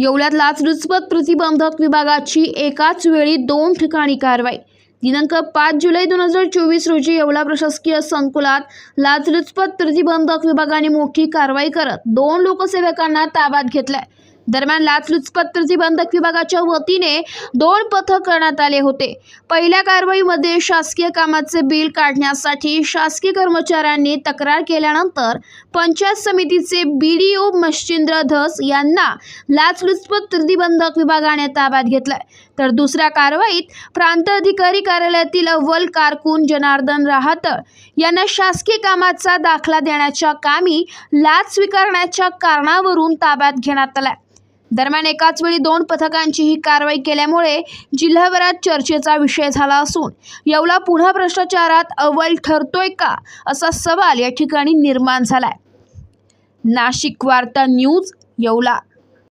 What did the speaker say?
येवल्यात लाचलुचपत प्रतिबंधक विभागाची एकाच वेळी दोन ठिकाणी कारवाई. दिनांक पाच जुलै दोन हजार चोवीस रोजी येवला प्रशासकीय संकुलात लाचलुचपत प्रतिबंधक विभागाने मोठी कारवाई करत दोन लोकसेवकांना ताब्यात घेतलाय. दरम्यान लाचलुचपत प्रतिबंधक विभागाच्या वतीने दोन पथक करण्यात आले होते. पहिल्या कारवाईमध्ये शासकीय कामाचे बिल काढण्यासाठी शासकीय कर्मचाऱ्यांनी तक्रार केल्यानंतर पंचायत समितीचे B D O Machhindra Dhas यांना लाचलुचपत प्रतिबंधक विभागाने ताब्यात घेतलाय. तर दुसऱ्या कारवाईत प्रांत अधिकारी कार्यालयातील अव्वल कारकून जनार्दन राहतळ यांना शासकीय कामाचा दाखला देण्याच्या कामी लाच स्वीकारण्याच्या कारणावरून ताब्यात घेण्यात आलाय. दरम्यान एकाच वेळी दोन पथकांची ही कारवाई केल्यामुळे जिल्हाभरात चर्चेचा विषय झाला असून येवला पुन्हा भ्रष्टाचारात अव्वल ठरतोय का असा सवाल या ठिकाणी निर्माण झालाय. नाशिक वार्ता न्यूज येवला.